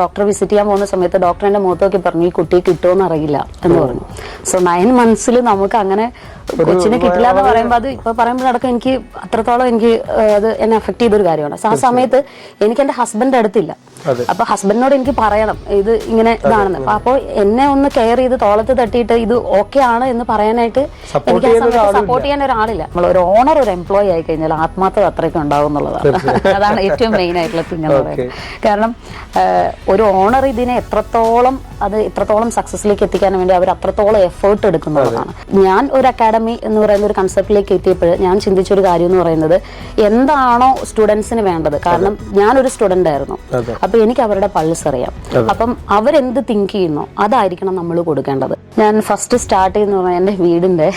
ഡോക്ടറെ വിസിറ്റ് ചെയ്യാൻ പോകുന്ന സമയത്ത് ഡോക്ടർ എന്റെ മുഖത്തൊക്കെ പറഞ്ഞു ഈ കുട്ടിയെ കിട്ടുമെന്ന് അറിയില്ല എന്ന് പറഞ്ഞു. സോ നയൻ മന്ത്സിൽ നമുക്ക് അങ്ങനെ കൊച്ചിനെ കിട്ടില്ല എന്ന് പറയുമ്പോൾ അത് ഇപ്പൊ പറയുമ്പോൾ അടക്കം എനിക്ക് അത്രത്തോളം എനിക്ക് അത് എന്നെ അഫക്ട് ചെയ്തൊരു കാര്യമാണ്. സോ ആ സമയത്ത് എനിക്ക് എന്റെ ഹസ്ബൻഡ് അടുത്തില്ല. അപ്പൊ ഹസ്ബൻഡിനോട് എനിക്ക് പറയണം ഇത് ഇങ്ങനെ ഇതാണെന്ന്. അപ്പൊ അപ്പോൾ എന്നെ ഒന്ന് കെയർ ചെയ്ത് തോളത്ത് തട്ടിയിട്ട് ഇത് ഓക്കെ ആണ് എന്ന് പറയാനായിട്ട് എനിക്ക് ആ സമയത്ത്. സപ്പോർട്ട് ചെയ്യാൻ ഒരാളില്ല. നമ്മൾ ഒരു ഓണർ ഒരു എംപ്ലോയി ആയി കഴിഞ്ഞാൽ ആത്മാർത്ഥത അത്രയ്ക്ക് ഉണ്ടാവും എന്നുള്ളതാണ്. അതാണ് ഏറ്റവും മെയിൻ ആയിട്ടുള്ള തിങ് എന്ന് പറയുന്നത്. കാരണം ഒരു ഓണർ ഇതിനെ എത്രത്തോളം അത് ഇത്രത്തോളം സക്സസിലേക്ക് എത്തിക്കാൻ വേണ്ടി അവർ അത്രത്തോളം എഫേർട്ട് എടുക്കുന്നതാണ്. ഞാൻ ഒരു അക്കാഡമി എന്ന് പറയുന്ന ഒരു കൺസെപ്റ്റിലേക്ക് എത്തിയപ്പോൾ ഞാൻ ചിന്തിച്ചൊരു കാര്യം എന്ന് പറയുന്നത് എന്താണോ സ്റ്റുഡൻസിന് വേണ്ടത്. കാരണം ഞാനൊരു സ്റ്റുഡന്റ് ആയിരുന്നു. അപ്പൊ എനിക്ക് അവരുടെ പൾസ് അറിയാം. അപ്പം അവരെന്ത് തിങ്ക് ചെയ്യുന്നോ അതായിരിക്കണം നമ്മൾ കൊടുക്കേണ്ടത്. ഞാൻ ഫസ്റ്റ് സ്റ്റാർട്ട് ചെയ്യുന്ന പറഞ്ഞാൽ എന്റെ വീടിന്റെ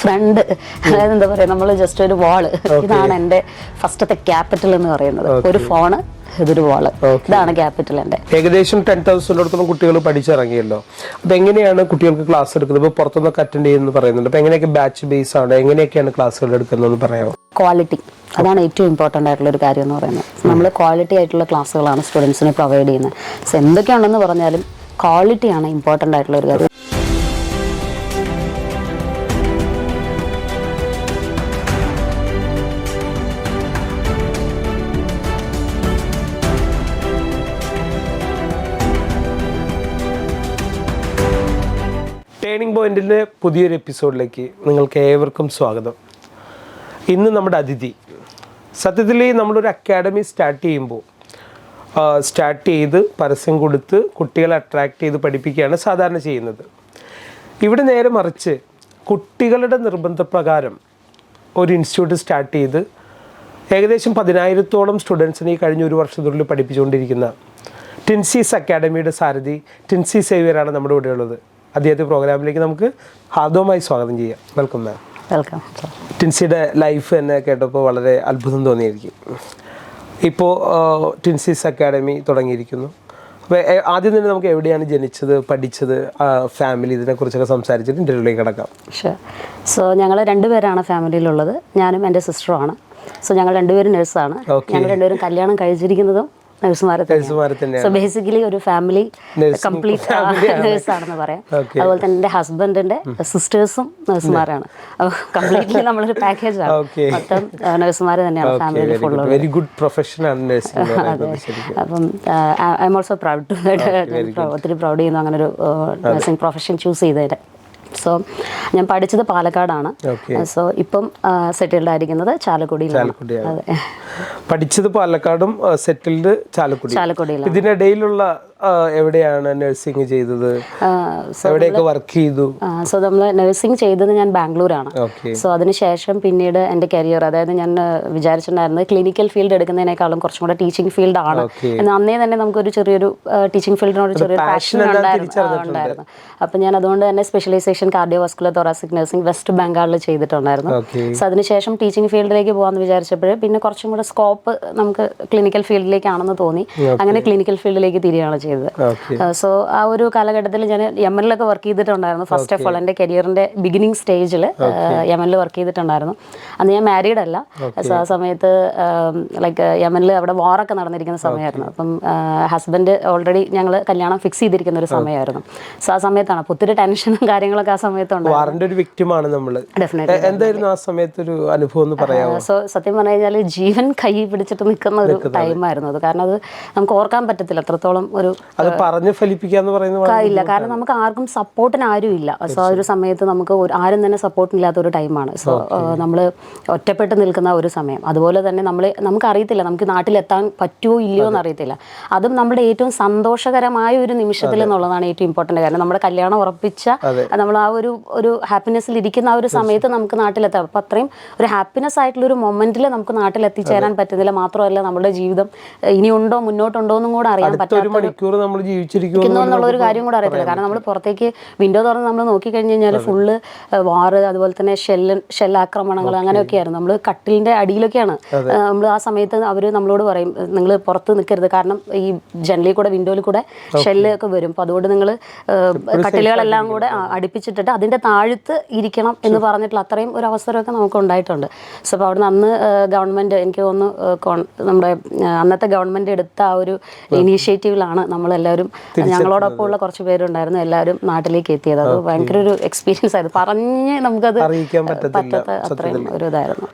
ഫ്രണ്ട് അതായത് എന്താ പറയാ നമ്മൾ ജസ്റ്റ് ഒരു വാൾ ഇതാണ് എന്റെ ഫസ്റ്റത്തെ ക്യാപിറ്റൽ എന്ന് പറയുന്നത്. ഒരു ഫോണ് ഇതൊരു വാൾ ഇതാണ് ക്യാപിറ്റൽ എന്റെ ഏകദേശം ടെൻ തൗസൻഡോടത്തോളം കുട്ടികൾ പഠിച്ചിറങ്ങിയല്ലോ. അപ്പൊ എങ്ങനെയാണ് കുട്ടികൾക്ക് ക്ലാസ് എടുക്കുന്നത്? ഇപ്പൊ പുറത്തുനിന്നൊക്കെ അറ്റൻഡ് ചെയ്യുന്നു പറയുന്നുണ്ട്. അപ്പൊ എങ്ങനെയൊക്കെ ബാച്ച് ബേസ് ആണ്? എങ്ങനെയൊക്കെയാണ് ക്ലാസ്സുകൾ എടുക്കുന്നതെന്ന് പറയാമോ? ക്വാളിറ്റി അതാണ് ഏറ്റവും ഇമ്പോർട്ടന്റ് ആയിട്ടുള്ള ഒരു കാര്യം എന്ന് പറയുന്നത്. നമ്മൾ ക്വാളിറ്റി ആയിട്ടുള്ള ക്ലാസ്സുകളാണ് സ്റ്റുഡൻസിന് പ്രൊവൈഡ് ചെയ്യുന്നത്. സോ എന്തൊക്കെയാണെന്ന് പറഞ്ഞാലും ക്വാളിറ്റിയാണ് ഇമ്പോർട്ടന്റ് ആയിട്ടുള്ള ഒരു കാര്യം. ടേണിംഗ് പോയിന്റിന്റെ പുതിയൊരു എപ്പിസോഡിലേക്ക് നിങ്ങൾക്ക് ഏവർക്കും സ്വാഗതം. ഇന്ന് നമ്മുടെ അതിഥി സത്യത്തിൽ നമ്മളൊരു അക്കാഡമി സ്റ്റാർട്ട് ചെയ്യുമ്പോൾ സ്റ്റാർട്ട് ചെയ്ത് പരസ്യം കൊടുത്ത് കുട്ടികളെ അട്രാക്റ്റ് ചെയ്ത് പഠിപ്പിക്കുകയാണ് സാധാരണ ചെയ്യുന്നത്. ഇവിടെ നേരെ മറിച്ച് കുട്ടികളുടെ നിർബന്ധപ്രകാരം ഒരു ഇൻസ്റ്റിറ്റ്യൂട്ട് സ്റ്റാർട്ട് ചെയ്ത് ഏകദേശം പതിനായിരത്തോളം സ്റ്റുഡൻസിനെ ഈ കഴിഞ്ഞ ഒരു വർഷത്തിനുള്ളിൽ പഠിപ്പിച്ചുകൊണ്ടിരിക്കുന്ന ടിൻസീസ് അക്കാഡമിയുടെ സാരഥി ടിൻസി സേവിയറാണ് നമ്മുടെ ഇവിടെ ഉള്ളത് അദ്ദേഹത്തെ പ്രോഗ്രാമിലേക്ക് നമുക്ക് ഹാർദവമായി സ്വാഗതം ചെയ്യാം. വെൽക്കം മാം വെൽക്കം ടിൻസിയുടെ ലൈഫ് എന്നെ കേട്ടപ്പോൾ വളരെ അത്ഭുതം തോന്നിയിരിക്കും. ഇപ്പോൾ ടിൻസീസ് അക്കാഡമി തുടങ്ങിയിരിക്കുന്നു. അപ്പോൾ ആദ്യം തന്നെ നമുക്ക് എവിടെയാണ് ജനിച്ചത് പഠിച്ചത് ഫാമിലി ഇതിനെക്കുറിച്ചൊക്കെ സംസാരിച്ചിട്ട് ഇന്റർവ്യൂലേക്ക് കിടക്കാം. ഷുവർ സോ ഞങ്ങൾ രണ്ടുപേരാണ് ഫാമിലിയിലുള്ളത് ഞാനും എന്റെ സിസ്റ്ററുമാണ് സോ ഞങ്ങൾ രണ്ടുപേരും നഴ്സാണ് ഞങ്ങൾ രണ്ടുപേരും കല്യാണം കഴിച്ചിരിക്കുന്നതും നഴ്സുമാരെ. സോ ബേസിക്കലി ഒരു ഫാമിലി കംപ്ലീറ്റ് നേഴ്സ് ആണെന്ന് പറയാം. അതുപോലെ തന്നെ എന്റെ ഹസ്ബൻഡിന്റെ സിസ്റ്റേഴ്സും നഴ്സുമാരാണ് അപ്പോൾ കംപ്ലീറ്റ്ലി നമ്മളൊരു പാക്കേജ്. ആണ്. മൊത്തം നഴ്സുമാർ തന്നെയാണ് ഫാമിലി ഫുൾ വെരി ഗുഡ് എന്ന് പറയുന്നത് അപ്പം I am also proud to ഒത്തിരി പ്രൗഡ് ചെയ്യുന്നു അങ്ങനെ ഒരു നഴ്സിംഗ് പ്രൊഫഷൻ ചൂസ് ചെയ്തതിന്. സോ ഞാൻ പഠിച്ചത് പാലക്കാടാണ്. സോ ഇപ്പം സെറ്റിൽഡ് ആയിരിക്കുന്നത് ചാലക്കുടിയിലാണ്. അതെ. പഠിച്ചത് പാലക്കാടും സെറ്റിൽഡ് ചാലക്കുടി. ഇതിനിടയിലുള്ള എവിടെയാണ് നഴ്സിംഗ് ചെയ്തത്? എവിടെയൊക്കെ വർക്ക് ചെയ്തു? സോ നമ്മൾ നഴ്സിംഗ് ചെയ്തത് ഞാൻ ബാംഗ്ലൂരാണ്. സോ അതിനുശേഷം പിന്നീട് എന്റെ കരിയർ അതായത് ഞാൻ വിചാരിച്ചിട്ടുണ്ടായിരുന്നത് ക്ലിനിക്കൽ ഫീൽഡ് എടുക്കുന്നതിനേക്കാളും കുറച്ചും കൂടെ ടീച്ചിങ് ഫീൽഡ് ആണ്. എന്ന് അന്നേ തന്നെ നമുക്കൊരു ചെറിയൊരു ടീച്ചിങ് ഫീൽഡിനോട് ചെറിയൊരു പാഷൻ ഉണ്ടായിരുന്നു. അപ്പം ഞാൻ അതുകൊണ്ട് തന്നെ specialisation cardio cardiovascular thoracic nursing West ബംഗാളിൽ ചെയ്തിട്ടുണ്ടായിരുന്നു. സോ അതിനുശേഷം ടീച്ചിങ് ഫീൽഡിലേക്ക് പോകാമെന്ന് വിചാരിച്ചപ്പോൾ പിന്നെ കുറച്ചും കൂടെ സ്കോപ്പ് നമുക്ക് ക്ലിനിക്കൽ ഫീൽഡിലേക്കാണെന്ന് തോന്നി. അങ്ങനെ ക്ലിനിക്കൽ ഫീൽഡിലേക്ക് തിരികെയാണ് ചെയ്തത്. സോ ആ ഒരു കാലഘട്ടത്തിൽ ഞാൻ യമനിലൊക്കെ വർക്ക് ചെയ്തിട്ടുണ്ടായിരുന്നു. ഫസ്റ്റ് ഓഫ് ഓൾ എന്റെ കരിയറിന്റെ ബിഗിനിങ് സ്റ്റേജിൽ യമനിൽ വർക്ക് ചെയ്തിട്ടുണ്ടായിരുന്നു. അന്ന് ഞാൻ മാരീഡ് അല്ല. സോ ആ സമയത്ത് ലൈക്ക് യമനിൽ അവിടെ വാറൊക്കെ നടന്നിരിക്കുന്ന സമയമായിരുന്നു. അപ്പം ഹസ്ബൻഡ് ഓൾറെഡി ഞങ്ങൾ കല്യാണം ഫിക്സ് ചെയ്തിരിക്കുന്ന ഒരു സമയമായിരുന്നു. സോ ആ സമയത്താണ്. അപ്പോൾ ഒത്തിരി ടെൻഷനും കാര്യങ്ങളൊക്കെ ആ സമയത്തുണ്ട് ഒരു വ്യക്തിമാണ് ഡെഫിനറ്റ്ലി എന്തായിരുന്നു ആ അനുഭവം പറയാമോ സോ സത്യം പറഞ്ഞു കഴിഞ്ഞാൽ ജീവൻ കൈ പിടിച്ചിട്ട് നിൽക്കുന്ന ഒരു ടൈമായിരുന്നു അത്. കാരണം അത് നമുക്ക് ഓർക്കാൻ പറ്റത്തില്ല. അത്രത്തോളം ഒരു അത് പറഞ്ഞ് ഫലിപ്പിക്കാന്ന് പറയുന്നത് ഇല്ല. കാരണം നമുക്ക് ആർക്കും സപ്പോർട്ടിന് ആരും ഇല്ല സോ ആ ഒരു സമയത്ത് നമുക്ക് ആരും തന്നെ സപ്പോർട്ടില്ലാത്ത ഒരു ടൈമാണ് സോ നമ്മൾ ഒറ്റപ്പെട്ട് നിൽക്കുന്ന ഒരു സമയം. അതുപോലെ തന്നെ നമ്മൾ നമുക്ക് അറിയത്തില്ല നമുക്ക് നാട്ടിലെത്താൻ പറ്റുമോ ഇല്ലയോ എന്ന് അറിയത്തില്ല. അതും നമ്മുടെ ഏറ്റവും സന്തോഷകരമായ ഒരു നിമിഷത്തിൽ എന്നുള്ളതാണ് ഏറ്റവും ഇമ്പോർട്ടന്റ് കാരണം നമ്മുടെ കല്യാണം ഉറപ്പിച്ച നമ്മൾ ആ ഒരു ഒരു ഹാപ്പിനെസ്സിൽ ഇരിക്കുന്ന ആ ഒരു സമയത്ത് നമുക്ക് നാട്ടിലെത്താം. അപ്പം അത്രയും ഒരു ഹാപ്പിനെസ് ആയിട്ടുള്ള ഒരു മൊമെന്റിൽ നമുക്ക് നാട്ടിൽ എത്തിച്ചേരാൻ പറ്റുന്നില്ല. മാത്രമല്ല നമ്മുടെ ജീവിതം ഇനിയുണ്ടോ മുന്നോട്ടുണ്ടോ എന്നും കൂടെ അറിയാൻ പറ്റാത്തൊരു പറ്റാത്ത ഒരു എന്നുള്ള കാര്യം കൂടെ അറിയത്തില്ല. കാരണം നമ്മൾ പുറത്തേക്ക് വിൻഡോ തുറന്ന് നമ്മൾ നോക്കിക്കഴിഞ്ഞ് കഴിഞ്ഞാൽ ഫുള്ള് വാറ് അതുപോലെ തന്നെ ഷെല്ല് ഷെല്ലാക്രമണങ്ങൾ അങ്ങനെയൊക്കെയായിരുന്നു. നമ്മൾ കട്ടിലിന്റെ അടിയിലൊക്കെയാണ്. നമ്മൾ ആ സമയത്ത് അവർ നമ്മളോട് പറയും നിങ്ങൾ പുറത്ത് നിൽക്കരുത് കാരണം ഈ ജനലിൽ കൂടെ വിൻഡോയിൽ കൂടെ ഷെല്ല് ഒക്കെ വരും. അപ്പോൾ അതുകൊണ്ട് നിങ്ങൾ കട്ടിലുകളെല്ലാം കൂടെ അടുപ്പിച്ചിട്ടിട്ട് അതിന്റെ താഴത്ത് ഇരിക്കണം എന്ന് പറഞ്ഞിട്ടുള്ള അത്രയും ഒരു അവസരമൊക്കെ നമുക്ക് ഉണ്ടായിട്ടുണ്ട് സോ അപ്പോൾ അവിടുന്ന് അന്ന് ഗവൺമെന്റ് എനിക്ക് തോന്നുന്നു നമ്മുടെ അന്നത്തെ ഗവൺമെന്റ് എടുത്ത ആ ഒരു ഇനീഷ്യേറ്റീവിലാണ് നമ്മളെല്ലാവരും ഞങ്ങളോടൊപ്പം ഉള്ള കുറച്ച് പേരുണ്ടായിരുന്നു എല്ലാവരും നാട്ടിലേക്ക് എത്തിയത്. അത് ഭയങ്കര ഒരു എക്സ്പീരിയൻസ് ആയിരുന്നു. പറഞ്ഞ് നമുക്കത് അറിയിക്കാൻ പറ്റാത്ത അത്രയും ഒരു ഇതായിരുന്നു.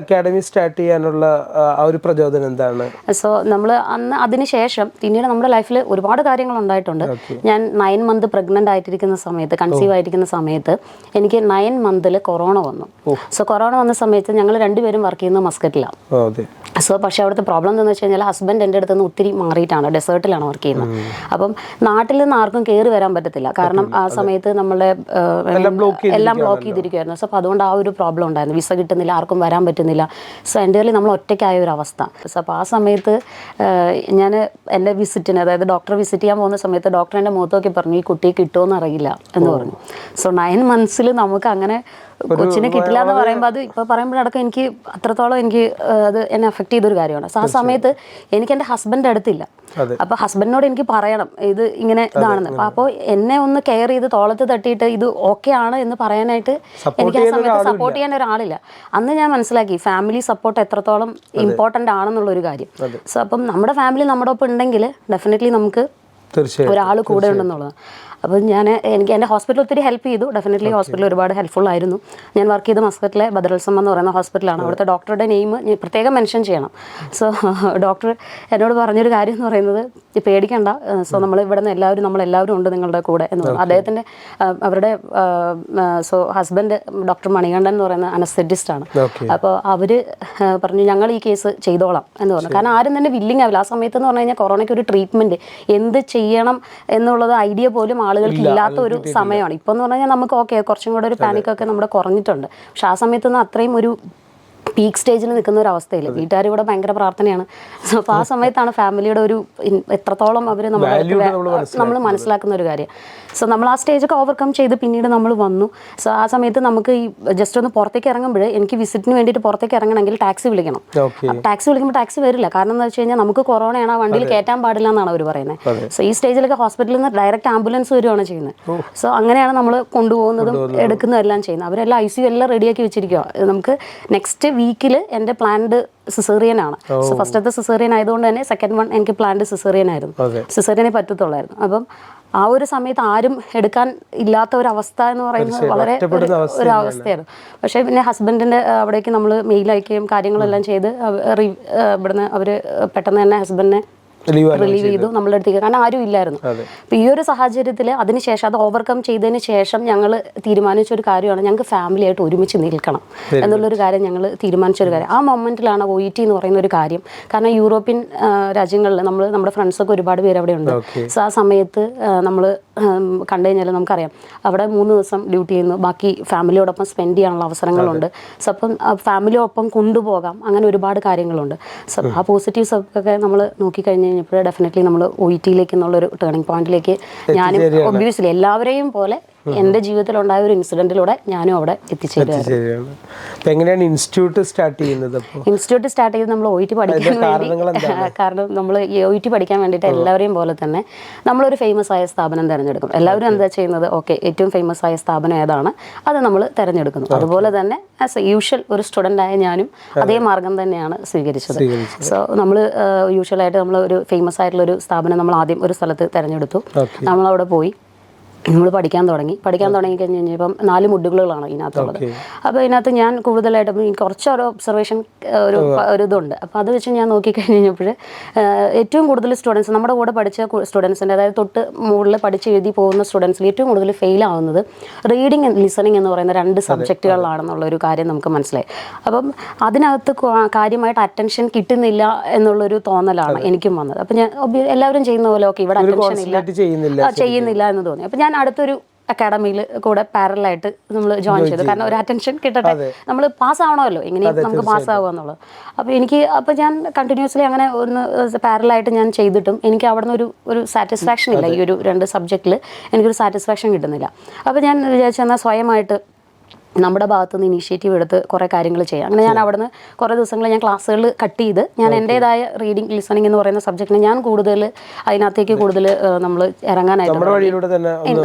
അക്കാഡമി സ്റ്റാർട്ട് ചെയ്യാനുള്ള ആ, ഒരു പ്രചോദനം എന്താണ്? സോ നമ്മൾ അന്ന് അതിനുശേഷം പിന്നീട് നമ്മുടെ ലൈഫിൽ ഒരുപാട് കാര്യങ്ങൾ ഉണ്ടായിട്ടുണ്ട്. ഞാൻ നയൻ മന്ത് പ്രഗ്നന്റ് ആയിട്ടിരിക്കുന്ന സമയത്ത് കൺസീവ് ആയിരിക്കുന്ന സമയത്ത് എനിക്ക് നയൻ മന്തിൽ കൊറോണ വന്നു. സോ കൊറോണ വന്ന സമയത്ത് ഞങ്ങൾ രണ്ടുപേരും വർക്ക് ചെയ്യുന്നത് മസ്കറ്റിലാണ്. സോ പക്ഷേ അവിടുത്തെ പ്രോബ്ലം എന്താണെന്ന് വെച്ച് കഴിഞ്ഞാൽ ഹസ്ബൻഡ് എന്റെ അടുത്ത് നിന്ന് ഒത്തിരി മാറിയിട്ടാണ്. ഡെസേർട്ടിലാണ് വർക്ക് ചെയ്യുന്നത്. അപ്പം നാട്ടിൽ നിന്ന് ആർക്കും കയറി വരാൻ പറ്റത്തില്ല. കാരണം ആ സമയത്ത് നമ്മളെ എല്ലാം ബ്ലോക്ക് ചെയ്തിരിക്കുമായിരുന്നു സോ അപ്പോൾ അതുകൊണ്ട് ആ ഒരു പ്രോബ്ലം ഉണ്ടായിരുന്നു. വിസ കിട്ടുന്നില്ല ആർക്കും വരാൻ പറ്റുന്നില്ല. സോ എന്റെ കയ്യിൽ നമ്മൾ ഒറ്റയ്ക്കായ ഒരു അവസ്ഥ. സോ അപ്പോൾ ആ സമയത്ത് ഞാൻ എന്റെ വിസിറ്റിന് അതായത് ഡോക്ടർ വിസിറ്റ് ചെയ്യാൻ പോകുന്ന സമയത്ത് ഡോക്ടർ എന്റെ മുഖത്തൊക്കെ പറഞ്ഞു ഈ കുട്ടിയെ കിട്ടുമോ അറിയില്ല എന്ന് പറഞ്ഞു. സോ നയൻ മന്ത്സിൽ നമുക്ക് അങ്ങനെ കൊച്ചിനെ കിട്ടില്ല എന്ന് പറയുമ്പോൾ അത് ഇപ്പോൾ പറയുമ്പോഴടക്കം എനിക്ക് അത്രത്തോളം എനിക്ക് അത് എന്നെ അഫക്റ്റ് ചെയ്തൊരു കാര്യമാണ്. സോ ആ സമയത്ത് എനിക്ക് എന്റെ ഹസ്ബൻഡ് അടുത്തില്ല. അപ്പൊ അപ്പോൾ ഹസ്ബൻഡിനോട് എനിക്ക് പറയണം ഇത് ഇങ്ങനെ ഇതാണെന്ന്. അപ്പോൾ എന്നെ ഒന്ന് കെയർ ചെയ്ത് തോളത്ത് തട്ടിയിട്ട് ഇത് ഓക്കെ ആണ് എന്ന് പറയാനായിട്ട് എനിക്ക് ആ സമയത്ത് സപ്പോർട്ട് ചെയ്യാൻ ഒരാളില്ല. അന്ന് ഞാൻ മനസ്സിലാക്കി ഫാമിലി സപ്പോർട്ട് എത്രത്തോളം ഇമ്പോർട്ടന്റ് ആണെന്നുള്ളൊരു കാര്യം. സോ അപ്പം നമ്മുടെ ഫാമിലി നമ്മുടെ ഒപ്പം ഉണ്ടെങ്കിൽ ഡെഫിനറ്റ്ലി നമുക്ക് ഒരാൾ കൂടെ ഉണ്ടെന്നുള്ളത് അപ്പോൾ ഞാൻ എനിക്ക് എന്റെ ഹോസ്പിറ്റൽ ഒത്തിരി ഹെൽപ്പ് ചെയ്തു. ഡെഫിനറ്റ്ലി ഹോസ്പിറ്റൽ ഒരുപാട് ഹെൽപ്ഫുൾ ആയിരുന്നു. ഞാൻ വർക്ക് ചെയ്ത മസ്കറ്റിലെ ബദറൽസം എന്ന് പറയുന്ന ഹോസ്പിറ്റലാണ് അവിടുത്തെ ഡോക്ടറുടെ നെയിം ഞാൻ പ്രത്യേകം മെൻഷൻ ചെയ്യണം. സോ ഡോക്ടർ എന്നോട് പറഞ്ഞൊരു കാര്യം എന്ന് പറയുന്നത് "ഈ പേടിക്കണ്ട. സോ നമ്മൾ ഇവിടെ നിന്ന് എല്ലാവരും നമ്മൾ എല്ലാവരും ഉണ്ട് നിങ്ങളുടെ കൂടെ. എന്ന് പറഞ്ഞു. അദ്ദേഹത്തിന്റെ അവരുടെ സോ ഹസ്ബൻഡ് ഡോക്ടർ മണികണ്ഠൻ എന്ന് പറയുന്ന അനസ്തെറ്റിസ്റ്റ് ആണ്. അപ്പോൾ അവർ പറഞ്ഞു ഞങ്ങൾ ഈ കേസ് ചെയ്തോളാം. എന്ന് പറഞ്ഞു. കാരണം ആരും തന്നെ വില്ലിങ് ആവില്ല. ആ സമയത്ത് എന്ന് പറഞ്ഞു കഴിഞ്ഞാൽ കൊറോണയ്ക്ക് ഒരു ട്രീറ്റ്മെന്റ് എന്ത് ചെയ്യണം എന്നുള്ളത് ഐഡിയ പോലും ആളുകൾക്ക് ഇല്ലാത്ത ഒരു സമയമാണ്. ഇപ്പം എന്ന് പറഞ്ഞാൽ നമുക്ക് ഓക്കെ കുറച്ചും കൂടെ ഒരു പാനിക് ഒക്കെ നമ്മുടെ കുറഞ്ഞിട്ടുണ്ട്. പക്ഷെ ആ സമയത്തൊന്നും അത്രയും ഒരു പീക്ക് സ്റ്റേജിൽ നിൽക്കുന്ന ഒരു അവസ്ഥയില്ല വീട്ടുകാർ ഇവിടെ ഭയങ്കര പ്രാർത്ഥനയാണ്. അപ്പൊ അപ്പോൾ ആ സമയത്താണ് ഫാമിലിയുടെ ഒരു എത്രത്തോളം അവർ നമ്മൾ മനസ്സിലാക്കുന്ന ഒരു കാര്യം. സോ നമ്മൾ ആ സ്റ്റേജൊക്കെ ഓവർകം ചെയ്ത് പിന്നീട് നമ്മൾ വന്നു. സോ ആ സമയത്ത് നമുക്ക് ഈ ജസ്റ്റ് ഒന്ന് പുറത്തേക്ക് ഇറങ്ങുമ്പോൾ എനിക്ക് വിസിറ്റിന് വേണ്ടിയിട്ട് പുറത്തേക്ക് ഇറങ്ങണമെങ്കിൽ ടാക്സി വിളിക്കണം. ടാക്സി വിളിക്കുമ്പോൾ ടാക്സി വരില്ല. കാരണം എന്താ വെച്ച് കഴിഞ്ഞാൽ നമുക്ക് കൊറോണയാണ് ആ വണ്ടിയിൽ കയറ്റാൻ പാടില്ല എന്നാണ് അവർ പറയുന്നത് സോ ഈ സ്റ്റേജിലൊക്കെ ഹോസ്പിറ്റലിൽ നിന്ന് ഡയറക്റ്റ് ആംബുലൻസ് വരുവാണ് ചെയ്യുന്നത്. സോ അങ്ങനെയാണ് നമ്മൾ കൊണ്ടുപോകുന്നതും എടുക്കുന്നതും എല്ലാം ചെയ്യുന്നത്. അവരെല്ലാം ഐ സി എല്ലാം റെഡിയാക്കി വെച്ചിരിക്കുക നമുക്ക് നെക്സ്റ്റ് വീക്കിൽ എന്റെ പ്ലാൻഡ് സിസേറിയൻ ആണ്. സോ ഫസ്റ്റത്തെ സിസേറിയൻ ആയതുകൊണ്ട് തന്നെ സെക്കൻഡ് വൺ എനിക്ക് പ്ലാൻഡ് സിസേറിയൻ ആയിരുന്നു. സിസേറിയനെ പറ്റത്തുള്ളായിരുന്നു. അപ്പം ആ ഒരു സമയത്ത് ആരും എടുക്കാൻ ഇല്ലാത്ത ഒരു അവസ്ഥ എന്ന് പറയുന്നത് വളരെ ഒരു- അവസ്ഥ അവസ്ഥയായിരുന്നു പക്ഷേ പിന്നെ ഹസ്ബൻഡിന്റെ അവിടേക്ക് നമ്മൾ മെയിൽ അയക്കുകയും കാര്യങ്ങളെല്ലാം ചെയ്ത് ഇവിടുന്ന് അവർ പെട്ടെന്ന് തന്നെ ഹസ്ബൻഡിനെ റിലീവ് ചെയ്തു നമ്മളുടെ അടുത്തേക്ക്. കാരണം ആരും ഇല്ലായിരുന്നു. അപ്പോൾ ഈ ഒരു സാഹചര്യത്തിൽ അതിനുശേഷം അത് ഓവർകം ചെയ്തതിന് ശേഷം ഞങ്ങൾ തീരുമാനിച്ച ഒരു കാര്യമാണ് ഞങ്ങൾക്ക് ഫാമിലി ആയിട്ട് ഒരുമിച്ച് നിൽക്കണം എന്നുള്ളൊരു കാര്യം ഞങ്ങൾ തീരുമാനിച്ച ഒരു കാര്യം. ആ മൊമെന്റിലാണ് ഒ ഇ ടി എന്ന് പറയുന്ന ഒരു കാര്യം. കാരണം യൂറോപ്യൻ രാജ്യങ്ങളിൽ നമ്മൾ നമ്മുടെ ഫ്രണ്ട്സൊക്കെ ഒരുപാട് പേര് അവിടെ ഉണ്ട്. സോ ആ സമയത്ത് നമ്മൾ കണ്ടു കഴിഞ്ഞാൽ നമുക്കറിയാം. അവിടെ മൂന്ന് ദിവസം ഡ്യൂട്ടി ചെയ്യുന്നു. ബാക്കി ഫാമിലിയോടൊപ്പം സ്പെൻഡ് ചെയ്യാനുള്ള അവസരങ്ങളുണ്ട്. സോ അപ്പം ഫാമിലിയോടൊപ്പം കൊണ്ടുപോകാം. അങ്ങനെ ഒരുപാട് കാര്യങ്ങളുണ്ട്. സോ ആ പോസിറ്റീവ്സ് ഒക്കെ നമ്മൾ നോക്കിക്കഴിഞ്ഞ് കഴിഞ്ഞപ്പോൾ ഡെഫിനറ്റ്ലി നമ്മൾ ഒ ഇ ടിയിലേക്ക് എന്നുള്ളൊരു ടേണിംഗ് പോയിന്റിലേക്ക് ഞാനും ഒബ്വിയസ്ലി എല്ലാവരെയും പോലെ എന്റെ ജീവിതത്തിലുണ്ടായ ഒരു ഇൻസിഡന്റിലൂടെ ഞാനും അവിടെ എത്തിച്ചേരുകയാണ്. എങ്ങനെയാണ് ഇൻസ്റ്റിറ്റ്യൂട്ട് സ്റ്റാർട്ട് ചെയ്യുന്നത് ഇൻസ്റ്റിറ്റ്യൂട്ട് സ്റ്റാർട്ട് ചെയ്ത് നമ്മൾ ഒ ടി പഠിക്കാൻ വേണ്ടി കാരണം നമ്മൾ ഒ ടി പഠിക്കാൻ വേണ്ടിയിട്ട് എല്ലാവരെയും പോലെ തന്നെ നമ്മളൊരു ഫേമസ് ആയ സ്ഥാപനം തിരഞ്ഞെടുക്കും. എല്ലാവരും എന്താ ചെയ്യുന്നത്? ഓക്കെ ഏറ്റവും ഫേമസ് ആയ സ്ഥാപനം ഏതാണ്? അത് നമ്മൾ തിരഞ്ഞെടുക്കുന്നു. അതുപോലെ തന്നെ ആസ് എ യൂഷ്വൽ ഒരു സ്റ്റുഡന്റ് ആയ ഞാനും അതേ. മാർഗം തന്നെയാണ് സ്വീകരിച്ചത്. സോ നമ്മൾ യൂഷ്വലായിട്ട് നമ്മൾ ഒരു ഫേമസ് ആയിട്ടുള്ള ഒരു സ്ഥാപനം നമ്മൾ ആദ്യം ഒരു സ്ഥലത്ത് തിരഞ്ഞെടുത്തു. നമ്മൾ അവിടെ പോയി. നമ്മൾ പഠിക്കാൻ തുടങ്ങി. പഠിക്കാൻ തുടങ്ങി കഴിഞ്ഞ് കഴിഞ്ഞപ്പം നാല് മുഡുകളാണ് ഇതിനകത്തുള്ളത്. അപ്പോൾ ഇതിനകത്ത് ഞാൻ കൂടുതലായിട്ടും എനിക്ക് കുറച്ചൊരു ഒബ്സർവേഷൻ ഒരു ഒരു ഇതുണ്ട്. അപ്പോൾ അത് വെച്ച് ഞാൻ നോക്കിക്കഴിഞ്ഞ് കഴിഞ്ഞപ്പോൾ ഏറ്റവും കൂടുതൽ സ്റ്റുഡൻസ് നമ്മുടെ കൂടെ പഠിച്ച സ്റ്റുഡൻസിന്റെ അതായത് തൊട്ട് മുകളിൽ പഠിച്ച് എഴുതി പോകുന്ന സ്റ്റുഡൻസിൽ ഏറ്റവും കൂടുതൽ ഫെയിൽ ആവുന്നത് റീഡിങ് ആൻഡ് ലിസണിങ് എന്ന് പറയുന്ന രണ്ട് സബ്ജക്റ്റുകളിലാണെന്നുള്ള ഒരു കാര്യം നമുക്ക് മനസ്സിലായി. അപ്പം അതിനകത്ത് കാര്യമായിട്ട് അറ്റൻഷൻ കിട്ടുന്നില്ല എന്നുള്ളൊരു തോന്നലാണ് എനിക്കും വന്നത്. അപ്പം ഞാൻ എല്ലാവരും ചെയ്യുന്ന പോലെ ഓക്കെ ഇവിടെ അറ്റൻഷൻ ഇല്ല. ചെയ്യുന്നില്ല എന്ന് തോന്നി. അപ്പം ഞാൻ അടുത്തൊരു അക്കാഡമിയിൽ കൂടെ പാരലായിട്ട് നമ്മൾ ജോയിൻ ചെയ്തു. കാരണം ഒരു അറ്റൻഷൻ കിട്ടട്ടെ നമ്മൾ പാസ് ആവണമല്ലോ. എങ്ങനെയും നമുക്ക് പാസ് ആവുക എന്നുള്ളത്. അപ്പോൾ എനിക്ക് അപ്പോൾ ഞാൻ കണ്ടിന്യൂസ്ലി അങ്ങനെ ഒന്ന് പാരലായിട്ട് ഞാൻ ചെയ്തിട്ടും എനിക്ക് അവിടെ നിന്ന് ഒരു ഒരു സാറ്റിസ്ഫാക്ഷൻ ഇല്ല ഈ ഒരു രണ്ട് സബ്ജക്റ്റിൽ എനിക്കൊരു സാറ്റിസ്ഫാക്ഷൻ കിട്ടുന്നില്ല. അപ്പോൾ ഞാൻ വിചാരിച്ചു എന്നാൽ സ്വയമായിട്ട് നമ്മുടെ ഭാഗത്ത് നിന്ന് ഇനീഷ്യേറ്റീവ് എടുത്ത് കുറേ കാര്യങ്ങൾ ചെയ്യാം. അങ്ങനെ ഞാൻ അവിടുന്ന് കുറേ ദിവസങ്ങൾ ഞാൻ ക്ലാസ്സുകൾ കട്ട് ചെയ്ത് ഞാൻ എന്റേതായ റീഡിങ് ലിസണിങ് എന്ന് പറയുന്ന സബ്ജക്റ്റിന് ഞാൻ കൂടുതൽ അതിനകത്തേക്ക് കൂടുതൽ നമ്മൾ ഇറങ്ങാനായിട്ട്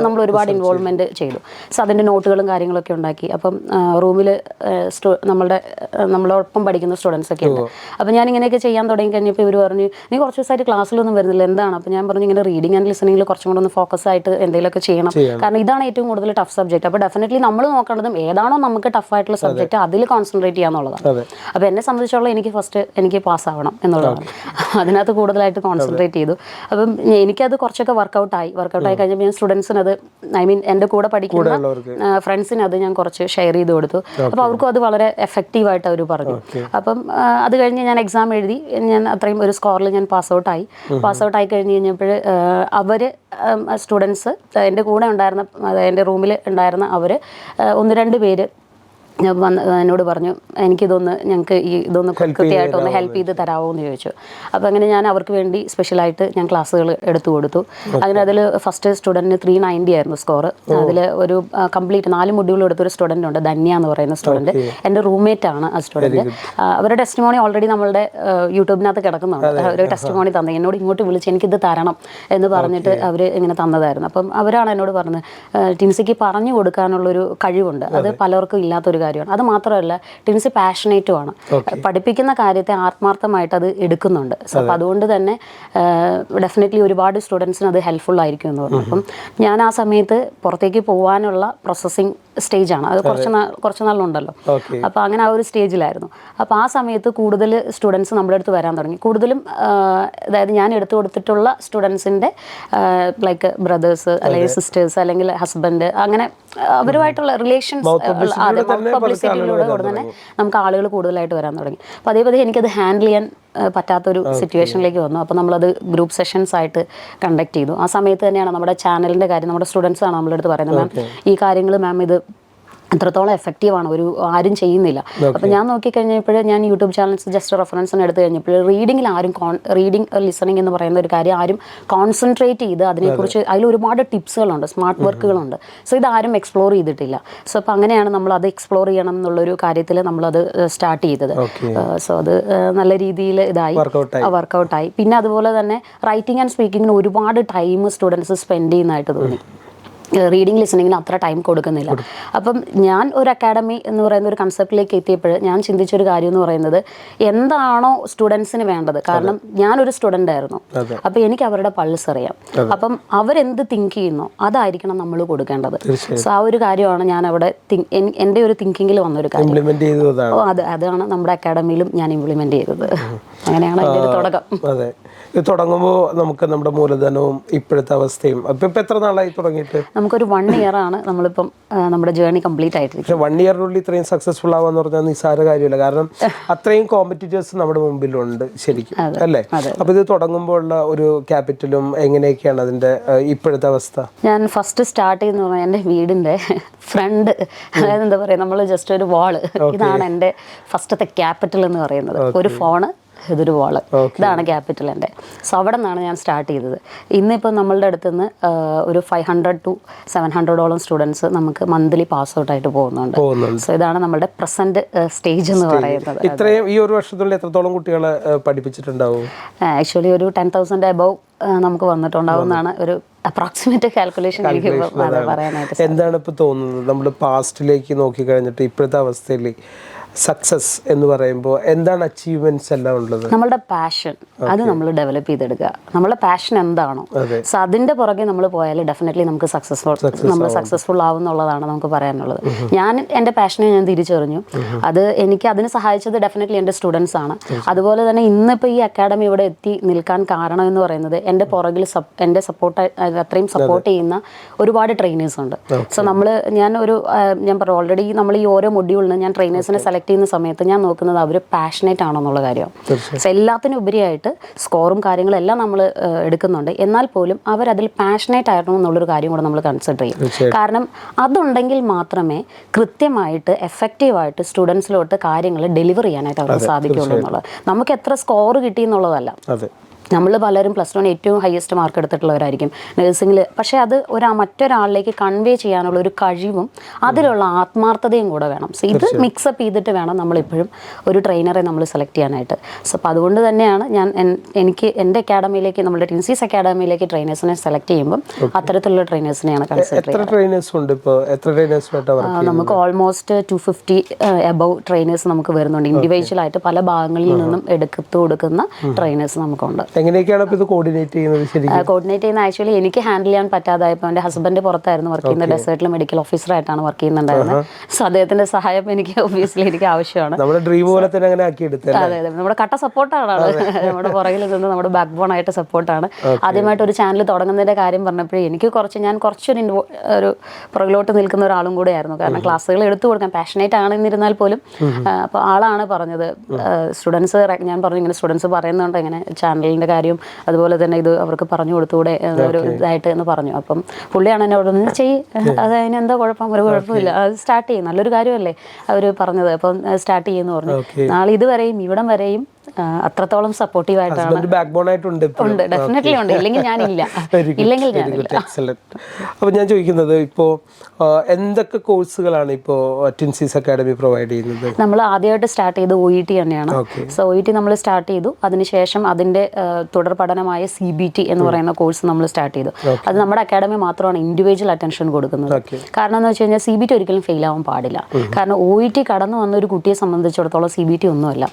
നമ്മൾ ഒരുപാട് ഇൻവോൾവ്മെന്റ് ചെയ്തു. സോ അതിന്റെ നോട്ടുകളും കാര്യങ്ങളൊക്കെ ഉണ്ടാക്കി. അപ്പം റൂമിൽ നമ്മളുടെ നമ്മളോടൊപ്പം പഠിക്കുന്ന സ്റ്റുഡൻസ് ഒക്കെ ഉണ്ട്. അപ്പം ഞാൻ ഇങ്ങനെയൊക്കെ ചെയ്യാൻ തുടങ്ങി കഴിഞ്ഞപ്പോൾ ഇവർ പറഞ്ഞു നീ കുറച്ച് ദിവസമായിട്ട് ക്ലാസ്സിലൊന്നും വരുന്നില്ല. എന്താണ്? അപ്പം ഞാൻ പറഞ്ഞു ഇങ്ങനെ റീഡിങ് ആൻഡ് ലിസണിങ്ങിൽ കുറച്ചും കൂടെ ഒന്ന് ഫോക്കസ് ആയിട്ട് എന്തെങ്കിലുമൊക്കെ ചെയ്യണം. കാരണം ഇതാണ് ഏറ്റവും കൂടുതൽ ടഫ് സബ്ജക്റ്റ് അപ്പോൾ ഡെഫിനറ്റ്ലി നമ്മൾ നോക്കേണ്ടതും ഏതാണോ നമുക്ക് ടഫായിട്ടുള്ള സബ്ജക്റ്റ് അതിൽ കോൺസെൻട്രേറ്റ് ചെയ്യാന്നുള്ളതാണ്. അപ്പൊ അപ്പോൾ എന്നെ സംബന്ധിച്ചോളം എനിക്ക് ഫസ്റ്റ് എനിക്ക് പാസ് ആവണം എന്നുള്ളതാണ്. അതിനകത്ത് കൂടുതലായിട്ട് കോൺസെൻട്രേറ്റ് ചെയ്തു. അപ്പം എനിക്കത് കുറച്ചൊക്കെ വർക്കൗട്ട് ആയി. കഴിഞ്ഞപ്പോൾ ഞാൻ സ്റ്റുഡൻസിന് അത് ഐ മീൻ എന്റെ കൂടെ പഠിക്കുന്ന ഫ്രണ്ട്സിന് അത് ഞാൻ കുറച്ച് ഷെയർ ചെയ്ത് കൊടുത്തു. അപ്പോൾ അവർക്കും അത് വളരെ എഫക്റ്റീവായിട്ട് അവർ പറഞ്ഞു. അപ്പം അത് കഴിഞ്ഞ് ഞാൻ എക്സാം എഴുതി. ഞാൻ അത്രയും ഒരു സ്കോറിൽ ഞാൻ പാസ് ഔട്ട് ആയി. പാസ് ഔട്ട് ആയി കഴിഞ്ഞ് കഴിഞ്ഞപ്പോൾ അവർ സ്റ്റുഡൻസ് എന്റെ കൂടെ ഉണ്ടായിരുന്ന എന്റെ എന്റെ റൂമിൽ ഉണ്ടായിരുന്ന അവർ ഒന്ന് രണ്ട് പേര് It. ഞാൻ വന്ന് എന്നോട് പറഞ്ഞു എനിക്കിതൊന്ന് ഞങ്ങൾക്ക് ഈ ഇതൊന്ന് കൃത്യമായിട്ട് ഒന്ന് ഹെൽപ്പ് ചെയ്ത് തരാമോ എന്ന് ചോദിച്ചു. അപ്പോൾ അങ്ങനെ ഞാൻ അവർക്ക് വേണ്ടി സ്പെഷ്യലായിട്ട് ഞാൻ ക്ലാസ്സുകൾ എടുത്തു കൊടുത്തു. അങ്ങനെ അതിൽ ഫസ്റ്റ് സ്റ്റുഡന്റിന് ത്രീ നയന്റി ആയിരുന്നു സ്കോർ അതിൽ ഒരു കംപ്ലീറ്റ് നാല് മൊഡ്യൂൾ എടുത്ത ഒരു സ്റ്റുഡന്റ് ഉണ്ട് ധന്യ എന്ന് പറയുന്ന സ്റ്റുഡന്റ് എന്റെ റൂംമേറ്റ് ആണ് ആ സ്റ്റുഡന്റ് അവരുടെ ടെസ്റ്റിമോണി ഓൾറെഡി നമ്മളുടെ യൂട്യൂബിനകത്ത് കിടക്കുന്നുണ്ട്. ഒരു ടെസ്റ്റിമോണി തന്നെ. എന്നോട് ഇങ്ങോട്ട് വിളിച്ച് എനിക്കിത് തരണം എന്ന് പറഞ്ഞിട്ട് അവർ ഇങ്ങനെ തന്നതായിരുന്നു. അപ്പം അവരാണ് എന്നോട് പറഞ്ഞത് ടിൻസിക്ക് പറഞ്ഞു കൊടുക്കാനുള്ളൊരു കഴിവുണ്ട്. അത്. പലർക്കും ഇല്ലാത്തൊരു കാര്യമാണ്. അത് മാത്രമല്ല ടിൻസ് പാഷനേറ്റും ആണ്. പഠിപ്പിക്കുന്ന കാര്യത്തെ ആത്മാർത്ഥമായിട്ട് അത് എടുക്കുന്നുണ്ട്. അപ്പം അപ്പോൾ അതുകൊണ്ട് തന്നെ ഡെഫിനറ്റ്ലി ഒരുപാട് സ്റ്റുഡൻസിന് അത് ഹെൽപ്ഫുൾ ആയിരിക്കും എന്ന് പറഞ്ഞു. അപ്പം ഞാൻ ആ സമയത്ത് പുറത്തേക്ക് പോകാനുള്ള പ്രോസസ്സിങ് സ്റ്റേജാണ്. അത് കുറച്ച് നാൾ കുറച്ച് നാളുണ്ടല്ലോ അപ്പോൾ അങ്ങനെ ആ ഒരു സ്റ്റേജിലായിരുന്നു. അപ്പോൾ ആ സമയത്ത് കൂടുതൽ സ്റ്റുഡൻസ് നമ്മുടെ അടുത്ത് വരാൻ തുടങ്ങി. കൂടുതലും അതായത് ഞാൻ എടുത്തു കൊടുത്തിട്ടുള്ള സ്റ്റുഡൻസിന്റെ ലൈക്ക് ബ്രദേഴ്സ് അല്ലെങ്കിൽ സിസ്റ്റേഴ്സ് അല്ലെങ്കിൽ ഹസ്ബൻഡ് അങ്ങനെ അവരുമായിട്ടുള്ള റിലേഷൻസ് അതെ പബ്ലിസിറ്റിയിലൂടെ തന്നെ നമുക്ക് ആളുകൾ കൂടുതലായിട്ട് വരാൻ തുടങ്ങി. അപ്പോൾ അതേപോലെ എനിക്കത് ഹാൻഡിൽ ചെയ്യാൻ പറ്റാത്തൊരു സിറ്റുവേഷനിലേക്ക് വന്നു. അപ്പോൾ നമ്മളത് ഗ്രൂപ്പ് സെഷൻസ് ആയിട്ട് കണ്ടക്ട് ചെയ്തു. ആ സമയത്ത് തന്നെയാണ് നമ്മുടെ ചാനലിന്റെ കാര്യം നമ്മുടെ സ്റ്റുഡൻസ് ആണ് നമ്മുടെ അടുത്ത് പറയുന്നത്. മാം ഈ കാര്യങ്ങൾ മാം ഇത് എത്രത്തോളം എഫക്റ്റീവാണ് ആണ്. ഒരു ആരും ചെയ്യുന്നില്ല. അപ്പോൾ ഞാൻ നോക്കിക്കഴിഞ്ഞപ്പോൾ ഞാൻ യൂട്യൂബ് ചാനൽസ് ജസ്റ്റ് റെഫറൻസിന് എടുത്ത് കഴിഞ്ഞപ്പോൾ റീഡിങ്ങിൽ ആരും കോൺ റീഡിങ് ലിസണിങ് എന്ന് പറയുന്ന ഒരു കാര്യം ആരും കോൺസെൻട്രേറ്റ് ചെയ്ത് അതിനെക്കുറിച്ച് അതിൽ ഒരുപാട് ടിപ്സുകളുണ്ട്. സ്മാർട്ട് വർക്കുകളുണ്ട് സോ ഇതാരും എക്സ്പ്ലോർ ചെയ്തിട്ടില്ല. സോ അപ്പോൾ അങ്ങനെയാണ് നമ്മൾ അത് എക്സ്പ്ലോർ ചെയ്യണം എന്നുള്ളൊരു കാര്യത്തിൽ നമ്മളത് സ്റ്റാർട്ട് ചെയ്തത്. സോ അത് നല്ല രീതിയിൽ ഇതായി. വർക്ക്ഔട്ടായി. വർക്കൗട്ടായി പിന്നെ അതുപോലെ തന്നെ റൈറ്റിംഗ് ആൻഡ് സ്പീക്കിങ്ങിന് ഒരുപാട് ടൈം സ്റ്റുഡൻസ് സ്പെൻഡ് ചെയ്യുന്നതായിട്ട് തോന്നി. റീഡിങ് ലിസണിങ്ങിന് അത്ര ടൈം കൊടുക്കുന്നില്ല. അപ്പം ഞാൻ ഒരു അക്കാഡമി എന്ന് പറയുന്ന ഒരു കൺസെപ്റ്റിലേക്ക് എത്തിയപ്പോൾ ഞാൻ ചിന്തിച്ചൊരു കാര്യം എന്ന് പറയുന്നത് എന്താണോ സ്റ്റുഡൻസിന് വേണ്ടത്. കാരണം ഞാനൊരു സ്റ്റുഡന്റ് ആയിരുന്നു. അപ്പം എനിക്ക് അവരുടെ പൾസ് അറിയാം. അപ്പം അവരെന്ത് തിങ്ക് ചെയ്യുന്നു അതായിരിക്കണം നമ്മൾ കൊടുക്കേണ്ടത്. സോ ആ ഒരു കാര്യമാണ് ഞാൻ അവിടെ എന്റെ ഒരു തിങ്കിങ്ങിൽ വന്നൊരു കാര്യം. അത് അതാണ് നമ്മുടെ അക്കാഡമിയിലും ഞാൻ ഇംപ്ലിമെന്റ് ചെയ്തത്. അങ്ങനെയാണ് അതിന്റെ ഒരു തുടക്കം. അതെ. ഇത് തുടങ്ങുമ്പോൾ നമുക്ക് നമ്മുടെ മൂലധനവും ഇപ്പോഴത്തെ അവസ്ഥയും അപ്പൊ ഇപ്പൊ എത്ര നാളായി തുടങ്ങിയിട്ട്? നമുക്കൊരു വൺ ഇയർ ആണ് നമ്മളിപ്പം നമ്മുടെ ജേർണി കംപ്ലീറ്റ് ആയിട്ട് പക്ഷേ വൺ ഇയറിനുള്ളിൽ ഇത്രയും സക്സസ്ഫുൾ ആവാന്ന് പറഞ്ഞാൽ നിസ്സാര കാര്യമില്ല. കാരണം അത്രയും കോമ്പറ്റീറ്റേഴ്സ് നമ്മുടെ മുമ്പിലുണ്ട് ശരിക്കും അല്ലേ? അപ്പൊ ഇത് തുടങ്ങുമ്പോൾ ഉള്ള ഒരു ക്യാപിറ്റലും എങ്ങനെയൊക്കെയാണ് അതിന്റെ ഇപ്പോഴത്തെ അവസ്ഥ? ഞാൻ ഫസ്റ്റ് സ്റ്റാർട്ട് ചെയ്യുന്ന പറഞ്ഞാൽ എന്റെ വീടിന്റെ ഫ്രണ്ട് അതായത് എന്താ പറയുക നമ്മൾ ജസ്റ്റ് ഒരു വാൾ ഇതാണ് എന്റെ ഫസ്റ്റത്തെ ക്യാപിറ്റൽ എന്ന് പറയുന്നത്. ഒരു ഫോണ് ഇതൊരു വാൾ ഇതാണ് ക്യാപിറ്റൽ എന്റെ സോ അവിടെ നിന്നാണ് ഞാൻ സ്റ്റാർട്ട് ചെയ്തത്. ഇന്നിപ്പോൾ നമ്മളുടെ അടുത്ത് നിന്ന് ഒരു ഫൈവ് ഹൺഡ്രഡ് ടു സെവൻ ഹൺഡ്രഡോളം സ്റ്റുഡൻസ് നമുക്ക് മന്ത്ലി പാസ് ഔട്ട് ആയിട്ട് പോകുന്നുണ്ട്. സോ ഇതാണ് നമ്മുടെ പ്രസന്റ് സ്റ്റേജ് എന്ന് പറയുന്നത്. ഇത്രയും ഈ ഒരു വർഷത്തിനുള്ളിൽ എത്രത്തോളം കുട്ടികളെ പഠിപ്പിച്ചിട്ടുണ്ടാവും? ആക്ച്വലി ഒരു ടെൻ തൗസൻഡ് അബവ് നമുക്ക് വന്നിട്ടുണ്ടാവുന്നതാണ് ഒരു അപ്രോക്സിമേറ്റ് കാൽക്കുലേഷൻ എനിക്ക് പറയാനായിട്ട് എന്താണ് ഇപ്പൊ തോന്നുന്നത്? നമ്മൾ പാസ്റ്റിലേക്ക് നോക്കി കഴിഞ്ഞിട്ട് ഇപ്പോഴത്തെ അവസ്ഥയിൽ സക്സസ് എന്ന് പറയുമ്പോൾ എന്താണ് അച്ചീവ്മെന്റ്സ് എല്ലാം ഉള്ളത്? നമ്മളുടെ പാഷൻ അത് നമ്മൾ ഡെവലപ്പ് ചെയ്തെടുക്കുക. നമ്മളുടെ പാഷൻ എന്താണോ. സോ അതിന്റെ പുറകെ നമ്മൾ പോയാൽ ഡെഫിനറ്റ്ലി നമുക്ക് സക്സസ്ഫുൾ നമ്മൾ സക്സസ്ഫുൾ ആവും എന്നുള്ളതാണ് നമുക്ക് പറയാനുള്ളത്. ഞാൻ എന്റെ പാഷനെ ഞാൻ തിരിച്ചറിഞ്ഞു. അത് എനിക്ക് അതിന് സഹായിച്ചത് ഡെഫിനറ്റ്ലി എന്റെ സ്റ്റുഡൻസ് ആണ്. അതുപോലെ തന്നെ ഇന്നിപ്പോ ഈ അക്കാഡമി ഇവിടെ എത്തി നിൽക്കാൻ കാരണം എന്ന് പറയുന്നത് എന്റെ പുറകിൽ എന്റെ എന്റെ സപ്പോർട്ട് അത്രയും സപ്പോർട്ട് ചെയ്യുന്ന ഒരുപാട് ട്രെയിനേഴ്സ് ഉണ്ട്. സോ നമ്മൾ ഞാൻ ഒരു ഞാൻ പറഞ്ഞു ഓൾറെഡി നമ്മൾ ഈ ഓരോ മൊഡ്യൂളിന് ഞാൻ ട്രെയിനേഴ്സിനെ സെലക്ട് ചെയ്യുന്ന സമയത്ത് ഞാൻ നോക്കുന്നത് അവർ പാഷനേറ്റ് ആണോ എന്നുള്ള കാര്യമാണ് എല്ലാത്തിനും ഉപരിയായിട്ട് സ്കോറും കാര്യങ്ങളും എല്ലാം നമ്മൾ എടുക്കുന്നുണ്ട്. എന്നാൽ പോലും അവരതിൽ പാഷനേറ്റ് ആയിരുന്നു എന്നുള്ളൊരു കാര്യം കൂടെ നമ്മൾ കൺസിഡർ ചെയ്യും. കാരണം അതുണ്ടെങ്കിൽ മാത്രമേ കൃത്യമായിട്ട് എഫക്റ്റീവായിട്ട് സ്റ്റുഡൻസിലോട്ട് കാര്യങ്ങൾ ഡെലിവർ ചെയ്യാനായിട്ട് അവർക്ക് സാധിക്കുള്ളൂ എന്നുള്ളത്. നമുക്ക് എത്ര സ്കോർ കിട്ടി എന്നുള്ളതല്ല. നമ്മൾ പലരും പ്ലസ് വൺ ഏറ്റവും ഹയസ്റ്റ് മാർക്ക് എടുത്തിട്ടുള്ളവരായിരിക്കും നഴ്സിംഗിൽ പക്ഷേ അത് ഒരാ മറ്റൊരാളിലേക്ക് കൺവേ ചെയ്യാനുള്ള ഒരു കഴിവും അതിലുള്ള ആത്മാർത്ഥതയും കൂടെ വേണം. സോ ഇത് മിക്സപ്പ് ചെയ്തിട്ട് വേണം നമ്മളിപ്പോഴും ഒരു ട്രെയിനറെ നമ്മൾ സെലക്ട് ചെയ്യാനായിട്ട്. സോ അപ്പോൾ അതുകൊണ്ട് തന്നെയാണ് ഞാൻ എനിക്ക് എന്റെ അക്കാഡമിയിലേക്ക് നമ്മുടെ ടിൻസീസ് അക്കാഡമിയിലേക്ക് ട്രെയിനേഴ്സിനെ സെലക്ട് ചെയ്യുമ്പോൾ അത്തരത്തിലുള്ള ട്രെയിനേഴ്സിനെയാണ് കൺസിഡർ നമുക്ക് almost two fifty above trainers നമുക്ക് വരുന്നുണ്ട്. ഇൻഡിവിജ്വൽ ആയിട്ട് പല ഭാഗങ്ങളിൽ നിന്നും എടുത്തു കൊടുക്കുന്ന ട്രെയിനേഴ്സ് നമുക്കുണ്ട്. എങ്ങനെയൊക്കെയാണ് ഇത് കോർഡിനേറ്റ് ചെയ്യുന്നത് ശരിക്കും? കോർഡിനേറ്റ് ചെയ്യുന്ന ആക്ച്വലി എനിക്ക് ഹാൻഡിൽ ചെയ്യാൻ പറ്റാതായപ്പോൾ എന്റെ ഹസ്ബൻഡ് പുറത്തായിരുന്നു വർക്ക് ചെയ്യുന്നത്. ഡെസേർട്ടിൽ മെഡിക്കൽ ഓഫീസറായിട്ടാണ് വർക്ക് ചെയ്യുന്നുണ്ടായിരുന്നത് സോ അദ്ദേഹത്തിന്റെ സഹായം എനിക്ക് ഓഫീസിൽ എനിക്ക് ആവശ്യമാണ്. നമ്മുടെ ഡ്രീം പോലെ തന്നെ അങ്ങനെ ആക്കി അതെ അതെ. നമ്മുടെ കട്ട സപ്പോർട്ടാണ് നമ്മുടെ പുറകിൽ നിന്ന് നമ്മുടെ ബാക്ക് ബോൺ ആയിട്ട് സപ്പോർട്ടാണ് ആദ്യമായിട്ട് ഒരു ചാനൽ തുടങ്ങുന്നതിന്റെ കാര്യം പറഞ്ഞപ്പോഴേ എനിക്ക് കുറച്ച് ഞാൻ കുറച്ചൊരു ഒരു പുറകിലോട്ട് നിൽക്കുന്ന ഒരാളും കൂടെ ആയിരുന്നു കാരണം ക്ലാസ്സുകൾ എടുത്തു കൊടുക്കാൻ പാഷനേറ്റ് ആണെന്നിരുന്നാൽ പോലും അപ്പോൾ ആളാണ് പറഞ്ഞത്. സ്റ്റുഡൻസ് ഞാൻ പറഞ്ഞു ഇങ്ങനെ സ്റ്റുഡൻസ് പറയുന്നുണ്ട് ഇങ്ങനെ ചാനലിന്റെ കാര്യം അതുപോലെ തന്നെ ഇത് അവർക്ക് പറഞ്ഞു കൊടുത്തുകൂടെ എന്ന് ഒരു ഇതായിട്ട് എന്ന് പറഞ്ഞു. അപ്പം പുള്ളിയാണ് എന്നെ അവിടെ നിന്ന് ചെയ്യ്. അത് അതിന് എന്താ കുഴപ്പം ഒരു കുഴപ്പമില്ല. അത് സ്റ്റാർട്ട് ചെയ്യും. നല്ലൊരു കാര്യമല്ലേ അവർ പറഞ്ഞത്. അപ്പം സ്റ്റാർട്ട് ചെയ്യുമെന്ന് പറഞ്ഞു. നാളെ ഇതുവരെയും ഇവിടം വരെയും അത്രത്തോളം സപ്പോർട്ടീവ് ആയിട്ടാണ്. ബാക്ക് ബോൺ ആയിട്ടുണ്ട് ഉണ്ട് ഡെഫിനറ്റ്ലി ഉണ്ട്. ഇല്ലെങ്കിൽ ഞാനില്ല. ഇല്ലെങ്കിൽ. അപ്പോൾ ഞാൻ ചോദിക്കുന്നത് ഇപ്പോൾ എന്തൊക്കെ കോഴ്സുകളാണ് ഇപ്പോൾ ടിൻസീസ് അക്കാഡമി പ്രൊവൈഡ് ചെയ്യുന്നത്? നമ്മൾ ആദ്യമായിട്ട് സ്റ്റാർട്ട് ചെയ്ത് ഒ ഇ ടി തന്നെയാണ്. സോ ഒ ഇ ടി നമ്മൾ സ്റ്റാർട്ട് ചെയ്തു. അതിനുശേഷം അതിന്റെ തുടർ പഠനമായ സി ബി ടി എന്ന് പറയുന്ന കോഴ്സ് നമ്മൾ സ്റ്റാർട്ട് ചെയ്തു. അത് നമ്മുടെ അക്കാഡമി മാത്രമാണ് ഇൻഡിവിജ്വൽ അറ്റൻഷൻ കൊടുക്കുന്നത്. കാരണം എന്ന് വെച്ച് കഴിഞ്ഞാൽ സി ബി ടി ഒരിക്കലും ഫെയിൽ ആവാൻ പാടില്ല. കാരണം ഒ ഇ ടി കടന്നു വന്ന ഒരു കുട്ടിയെ സംബന്ധിച്ചിടത്തോളം സി ബി ടി ഒന്നുമല്ല.